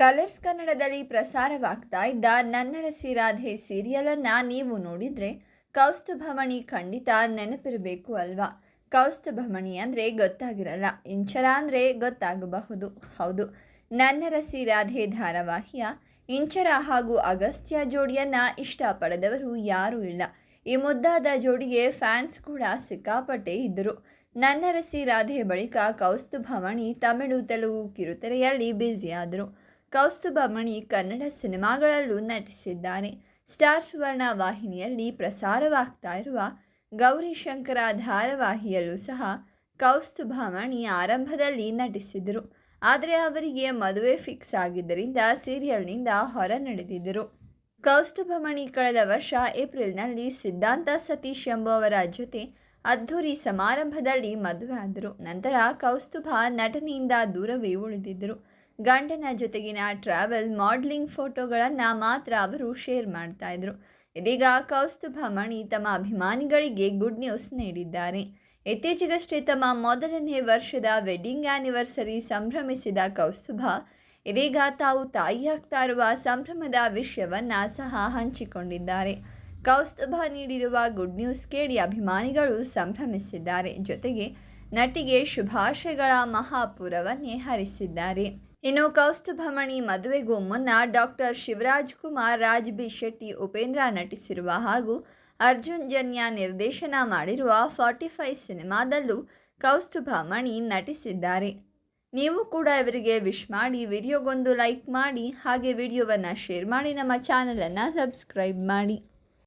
Colours ಕನ್ನಡದಲ್ಲಿ ಪ್ರಸಾರವಾಗ್ತಾ ಇದ್ದ ನನ್ನ ರಸಿ ರಾಧೆ ಸೀರಿಯಲನ್ನು ನೀವು ನೋಡಿದರೆ ಕೌಸ್ತುಭಮಣಿ ಖಂಡಿತ ನೆನಪಿರಬೇಕು ಅಲ್ವಾ? ಕೌಸ್ತುಭಮಣಿ ಅಂದರೆ ಗೊತ್ತಾಗಿರಲ್ಲ, ಇಂಚರ ಅಂದರೆ ಗೊತ್ತಾಗಬಹುದು. ಹೌದು, ನನ್ನರಸಿ ರಾಧೆ ಧಾರಾವಾಹಿಯ ಇಂಚರ ಹಾಗೂ ಅಗಸ್ತ್ಯ ಜೋಡಿಯನ್ನು ಇಷ್ಟಪಡದವರು ಯಾರೂ ಇಲ್ಲ. ಈ ಮುದ್ದಾದ ಜೋಡಿಗೆ ಫ್ಯಾನ್ಸ್ ಕೂಡ ಸಿಕ್ಕಾಪಟ್ಟೆ ಇದ್ದರು. ನನ್ನರಸಿ ರಾಧೆ ಬಳಿಕ ಕೌಸ್ತುಭಮಣಿ ತಮಿಳು ತೆಲುಗು ಕಿರುತೆರೆಯಲ್ಲಿ ಬ್ಯುಸಿಯಾದರು. ಕೌಸ್ತುಭಮಣಿ ಕನ್ನಡ ಸಿನಿಮಾಗಳಲ್ಲೂ ನಟಿಸಿದ್ದಾರೆ ಸ್ಟಾರ್ ಸುವರ್ಣ ವಾಹಿನಿಯಲ್ಲಿ ಪ್ರಸಾರವಾಗ್ತಾ ಇರುವ ಗೌರಿಶಂಕರ ಧಾರಾವಾಹಿಯಲ್ಲೂ ಸಹ ಕೌಸ್ತುಭಮಣಿ ಆರಂಭದಲ್ಲಿ ನಟಿಸಿದರು. ಆದರೆ ಅವರಿಗೆ ಮದುವೆ ಫಿಕ್ಸ್ ಆಗಿದ್ದರಿಂದ ಸೀರಿಯಲ್ನಿಂದ ಹೊರ ನಡೆದಿದ್ದರು. ಕೌಸ್ತುಭಮಣಿ ಕಳೆದ ವರ್ಷ ಏಪ್ರಿಲ್ನಲ್ಲಿ ಸಿದ್ಧಾಂತ ಸತೀಶ್ ಎಂಬುವರ ಜೊತೆ ಅದ್ಧೂರಿ ಸಮಾರಂಭದಲ್ಲಿ ಮದುವೆ ಆದರು. ನಂತರ ಕೌಸ್ತುಭ ನಟನೆಯಿಂದ ದೂರವೇ ಉಳಿದಿದ್ದರು. ಗಂಡನ ಜೊತೆಗಿನ ಟ್ರಾವೆಲ್ ಮಾಡಲಿಂಗ್ ಫೋಟೋಗಳನ್ನು ಮಾತ್ರ ಅವರು ಶೇರ್ ಮಾಡ್ತಾ ಇದ್ರು. ಇದೀಗ ಕೌಸ್ತುಭ ಮಣಿ ತಮ್ಮ ಅಭಿಮಾನಿಗಳಿಗೆ ಗುಡ್ ನ್ಯೂಸ್ ನೀಡಿದ್ದಾರೆ. ಇತ್ತೀಚೆಗಷ್ಟೇ ತಮ್ಮ ಮೊದಲನೇ ವರ್ಷದ ವೆಡ್ಡಿಂಗ್ ಆ್ಯನಿವರ್ಸರಿ ಸಂಭ್ರಮಿಸಿದ ಕೌಸ್ತುಭ, ಇದೀಗ ತಾವು ತಾಯಿಯಾಗ್ತಾ ಇರುವ ಸಂಭ್ರಮದ ವಿಷಯವನ್ನು ಸಹ ಹಂಚಿಕೊಂಡಿದ್ದಾರೆ. ಕೌಸ್ತುಭ ನೀಡಿರುವ ಗುಡ್ ನ್ಯೂಸ್ ಕೇಳಿ ಅಭಿಮಾನಿಗಳು ಸಂಭ್ರಮಿಸಿದ್ದಾರೆ. ಜೊತೆಗೆ ನಟಿಗೆ ಶುಭಾಶಯಗಳ ಮಹಾಪುರವನ್ನೇ ಹರಿಸಿದ್ದಾರೆ. ಇನ್ನು ಕೌಸ್ತುಭಮಣಿ ಮದುವೆಗೂ ಮುನ್ನ ಡಾಕ್ಟರ್ ಶಿವರಾಜ್ ಕುಮಾರ್ ರಾಜ್ ಬಿ ಶೆಟ್ಟಿ, ಉಪೇಂದ್ರ ನಟಿಸಿರುವ ಹಾಗೂ ಅರ್ಜುನ್ ಜನ್ಯ ನಿರ್ದೇಶನ ಮಾಡಿರುವ ಫಾರ್ಟಿ ಫೈವ್ ಸಿನಿಮಾದಲ್ಲೂ ಕೌಸ್ತುಭಮಣಿ ನಟಿಸಿದ್ದಾರೆ. ನೀವು ಕೂಡ ಇವರಿಗೆ ವಿಶ್ ಮಾಡಿ, ವಿಡಿಯೋಗೊಂದು ಲೈಕ್ ಮಾಡಿ, ಹಾಗೆ ವಿಡಿಯೋವನ್ನು ಶೇರ್ ಮಾಡಿ, ನಮ್ಮ ಚಾನಲನ್ನು ಸಬ್ಸ್ಕ್ರೈಬ್ ಮಾಡಿ.